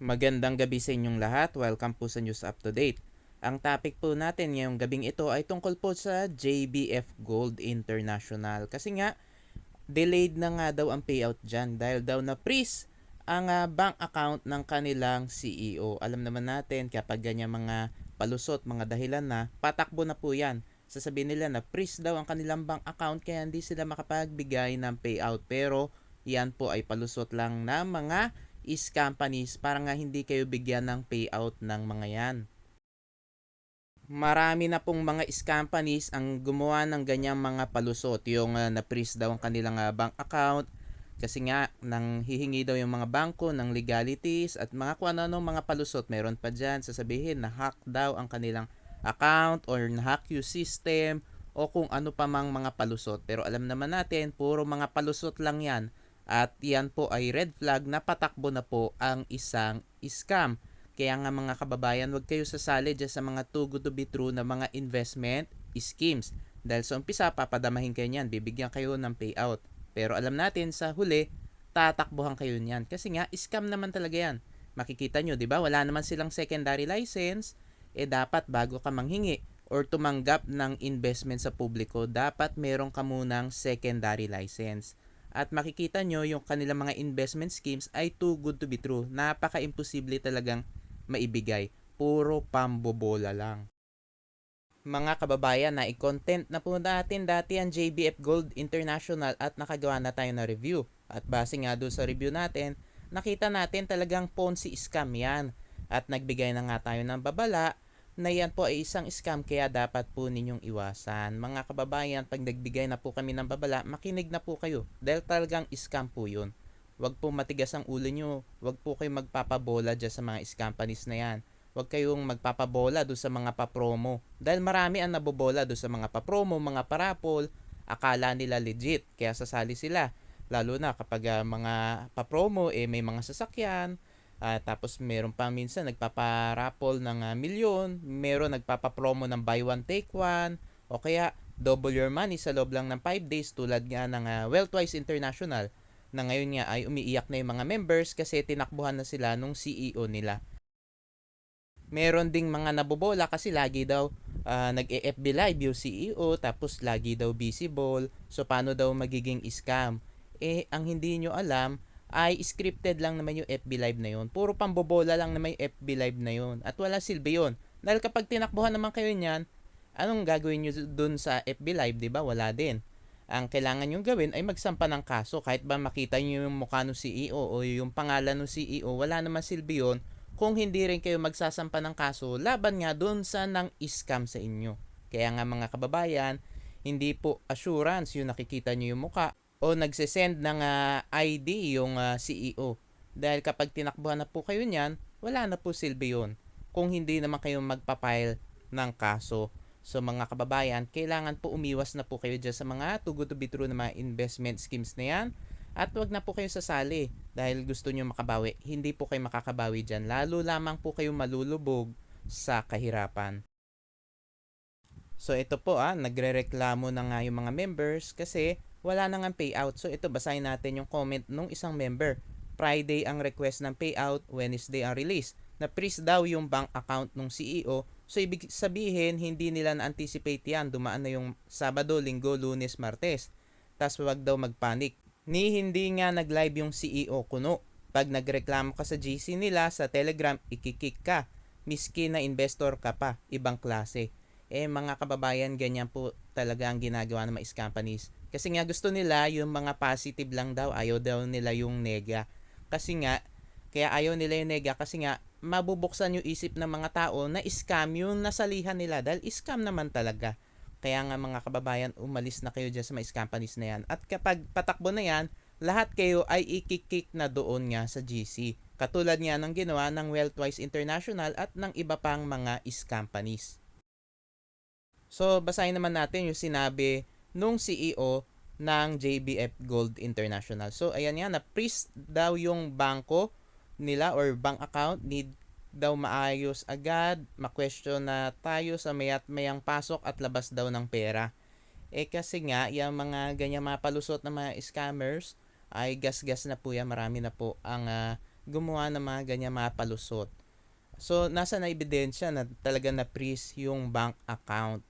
Magandang gabi sa inyong lahat. Welcome po sa News Up to Date. Ang topic po natin ngayong gabing ito ay tungkol po sa JBF Gold International. Kasi nga, delayed na nga daw ang payout dyan dahil daw na freeze ang ah, bank account ng kanilang CEO. Alam naman natin kapag ganyan mga palusot, mga dahilan na, patakbo na po yan. Sasabihin nila na freeze daw ang kanilang bank account kaya hindi sila makapagbigay ng payout. Pero yan po ay palusot lang na mga is companies para nga hindi kayo bigyan ng payout ng mga yan. Marami na pong mga companies ang gumawa ng ganyang mga palusot. Yung uh, na-freeze daw ang kanilang uh, bank account kasi nga nang hihingi daw yung mga bangko ng legalities at mga kung ano mga palusot. Meron pa dyan sasabihin na hack daw ang kanilang account or na-hack yung system o kung ano pa mang mga palusot. Pero alam naman natin, puro mga palusot lang yan at yan po ay red flag na patakbo na po ang isang scam. Kaya nga mga kababayan, huwag kayo sasali dyan sa mga too good to be true na mga investment schemes. Dahil sa umpisa, papadamahin kayo niyan, bibigyan kayo ng payout. Pero alam natin sa huli, tatakbuhan kayo niyan. Kasi nga, scam naman talaga yan. Makikita nyo, di ba? Wala naman silang secondary license. Eh dapat bago ka manghingi or tumanggap ng investment sa publiko, dapat meron ka munang secondary license at makikita nyo yung kanilang mga investment schemes ay too good to be true. Napaka-imposible talagang maibigay. Puro pambobola lang. Mga kababayan, na i-content na po natin dati ang JBF Gold International at nakagawa na tayo na review. At base nga doon sa review natin, nakita natin talagang Ponzi scam yan. At nagbigay na nga tayo ng babala na yan po ay isang scam kaya dapat po ninyong iwasan. Mga kababayan, pag nagbigay na po kami ng babala, makinig na po kayo dahil talagang scam po yun. Huwag po matigas ang ulo nyo. Huwag po kayong magpapabola dyan sa mga scam companies na yan. Huwag kayong magpapabola do sa mga papromo. Dahil marami ang nabobola do sa mga papromo, mga parapol. Akala nila legit, kaya sasali sila. Lalo na kapag uh, mga papromo, eh, may mga sasakyan, Uh, tapos meron pa minsan nagpaparapol ng uh, milyon, meron nagpapapromo ng buy one take one, o kaya double your money sa loob lang ng 5 days tulad nga ng uh, Wealthwise International na ngayon nga ay umiiyak na yung mga members kasi tinakbuhan na sila nung CEO nila. Meron ding mga nabobola kasi lagi daw uh, nag-FB live yung CEO tapos lagi daw visible. So paano daw magiging scam? Eh ang hindi nyo alam, ay scripted lang naman yung FB Live na yun. Puro pambobola lang naman yung FB Live na yun. At wala silbi yun. Dahil kapag tinakbuhan naman kayo niyan, anong gagawin nyo dun sa FB Live, di ba? Wala din. Ang kailangan nyo gawin ay magsampa ng kaso. Kahit ba makita nyo yung mukha ng CEO o yung pangalan ng CEO, wala naman silbi yun kung hindi rin kayo magsasampa ng kaso laban nga dun sa nang scam sa inyo. Kaya nga mga kababayan, hindi po assurance yung nakikita nyo yung mukha o nagsesend ng uh, ah, ID yung uh, ah, CEO. Dahil kapag tinakbuhan na po kayo niyan, wala na po silbi yun. Kung hindi naman kayo magpapile ng kaso. So mga kababayan, kailangan po umiwas na po kayo dyan sa mga too good to be true na mga investment schemes na yan. At wag na po kayo sasali dahil gusto nyo makabawi. Hindi po kayo makakabawi dyan. Lalo lamang po kayo malulubog sa kahirapan. So ito po ah, nagrereklamo na nga yung mga members kasi wala nang ang payout. So ito basahin natin yung comment nung isang member. Friday ang request ng payout, Wednesday ang release. Na-freeze daw yung bank account ng CEO. So ibig sabihin hindi nila na-anticipate yan. Dumaan na yung Sabado, Linggo, Lunes, Martes. Tapos wag daw magpanik. Ni hindi nga nag-live yung CEO kuno. Pag nagreklamo ka sa GC nila sa Telegram, ikikik ka. Miski na investor ka pa, ibang klase eh mga kababayan, ganyan po talaga ang ginagawa ng mga companies. Kasi nga gusto nila yung mga positive lang daw, ayaw daw nila yung nega. Kasi nga, kaya ayaw nila yung nega kasi nga mabubuksan yung isip ng mga tao na scam yung nasalihan nila dahil scam naman talaga. Kaya nga mga kababayan, umalis na kayo dyan sa mga companies na yan. At kapag patakbo na yan, lahat kayo ay ikikik na doon nga sa GC. Katulad nga ng ginawa ng Wealthwise International at ng iba pang mga is companies. So, basahin naman natin yung sinabi nung CEO ng JBF Gold International. So, ayan yan, na-freeze daw yung bangko nila or bank account need daw maayos agad, ma-question na tayo sa mayat mayang pasok at labas daw ng pera. Eh kasi nga, yung mga ganyan mga palusot na mga scammers, ay gas-gas na po yan, marami na po ang uh, gumawa ng mga ganyan mga palusot. So, nasa na ebidensya na talaga na-freeze yung bank account?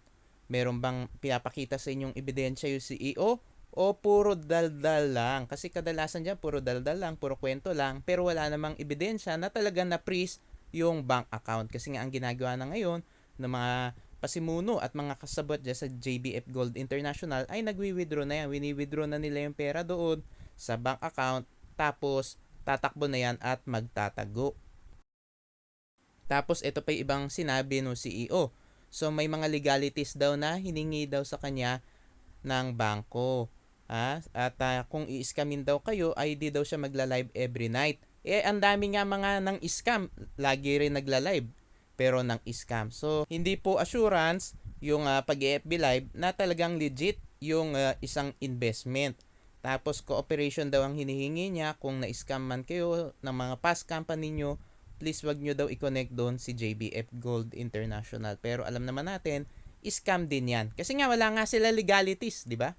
Meron bang pinapakita sa inyong ebidensya yung CEO? O puro daldal lang? Kasi kadalasan dyan, puro daldal lang, puro kwento lang, pero wala namang ebidensya na talaga na-freeze yung bank account. Kasi nga ang ginagawa na ngayon ng mga pasimuno at mga kasabot dyan sa JBF Gold International ay nagwi-withdraw na yan. Wini-withdraw na nila yung pera doon sa bank account tapos tatakbo na yan at magtatago. Tapos ito pa ibang sinabi ng CEO. So may mga legalities daw na hiningi daw sa kanya ng bangko. Ha? At ah, kung i-scamin daw kayo ay di daw siya magla-live every night. Eh ang dami nga mga nang scam, lagi rin nagla-live pero nang scam. So hindi po assurance yung ah, pag-FB live na talagang legit yung ah, isang investment. Tapos cooperation daw ang hinihingi niya kung na-scam man kayo ng mga past company nyo, please wag nyo daw i-connect doon si JBF Gold International. Pero alam naman natin, scam din yan. Kasi nga wala nga sila legalities, di ba?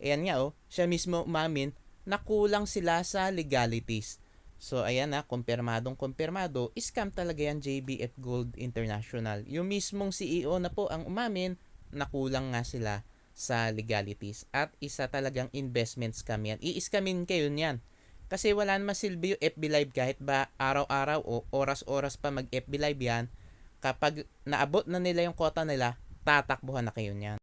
Ayan nga oh, siya mismo umamin na kulang sila sa legalities. So ayan na, kumpirmadong kumpirmado, scam talaga yan JBF Gold International. Yung mismong CEO na po ang umamin na kulang nga sila sa legalities. At isa talagang investment scam yan. I-scamin kayo niyan. Kasi wala naman silbi yung FB Live kahit ba araw-araw o oras-oras pa mag-FB Live yan. Kapag naabot na nila yung quota nila, tatakbuhan na kayo niyan.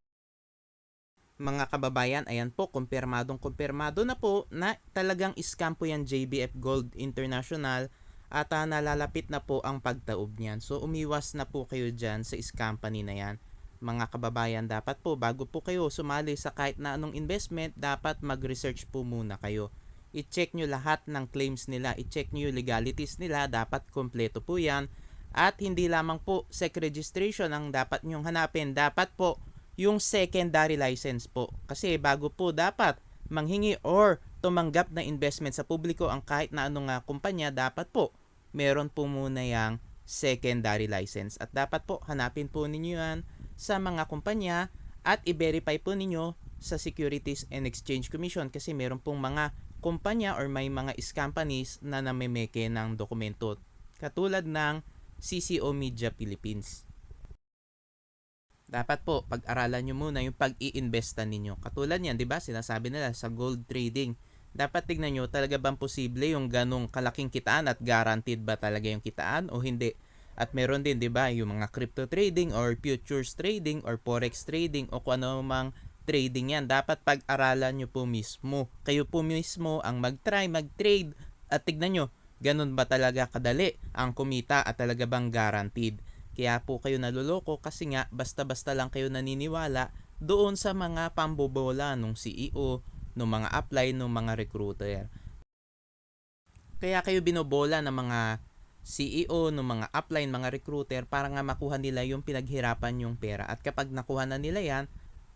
Mga kababayan, ayan po, kumpirmadong kumpirmado na po na talagang scam po yan JBF Gold International at ah, nalalapit na po ang pagtaob niyan. So umiwas na po kayo dyan sa company na yan. Mga kababayan, dapat po bago po kayo sumali sa kahit na anong investment, dapat mag-research po muna kayo. I-check nyo lahat ng claims nila, i-check nyo yung legalities nila, dapat kompleto po yan. At hindi lamang po SEC registration ang dapat nyong hanapin, dapat po yung secondary license po. Kasi bago po dapat manghingi or tumanggap na investment sa publiko ang kahit na anong uh, kumpanya, dapat po meron po muna yung secondary license. At dapat po hanapin po ninyo yan sa mga kumpanya at i-verify po ninyo sa Securities and Exchange Commission kasi meron pong mga kumpanya or may mga is companies na namemeke ng dokumento katulad ng CCO Media Philippines. Dapat po, pag-aralan nyo muna yung pag-i-investa ninyo. Katulad yan, di ba? Sinasabi nila sa gold trading. Dapat tignan nyo, talaga bang posible yung ganong kalaking kitaan at guaranteed ba talaga yung kitaan o hindi? At meron din, di ba, yung mga crypto trading or futures trading or forex trading o kung ano mang trading yan. Dapat pag-aralan nyo po mismo. Kayo po mismo ang mag-try, mag-trade at tignan nyo, ganun ba talaga kadali ang kumita at talaga bang guaranteed? Kaya po kayo naluloko kasi nga basta-basta lang kayo naniniwala doon sa mga pambobola ng CEO, ng mga apply, ng mga recruiter. Kaya kayo binobola ng mga CEO, ng mga upline, mga recruiter para nga makuha nila yung pinaghirapan yung pera. At kapag nakuha na nila yan,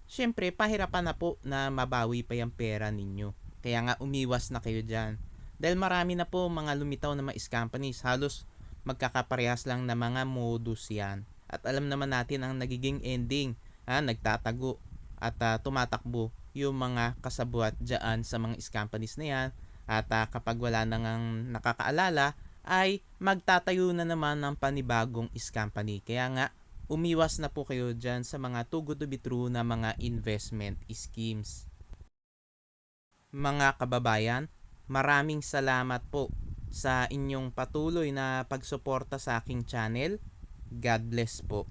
syempre pahirapan na po na mabawi pa yung pera ninyo. Kaya nga umiwas na kayo dyan. Dahil marami na po mga lumitaw na mga companies. Halos magkakaparehas lang na mga modus yan. At alam naman natin ang nagiging ending, ha, nagtatago at uh, tumatakbo yung mga kasabuat dyan sa mga companies na yan. At uh, kapag wala nang nakakaalala, ay magtatayo na naman ng panibagong company. Kaya nga, umiwas na po kayo dyan sa mga too good to be true na mga investment schemes. Mga kababayan, maraming salamat po sa inyong patuloy na pagsuporta sa aking channel. God bless po.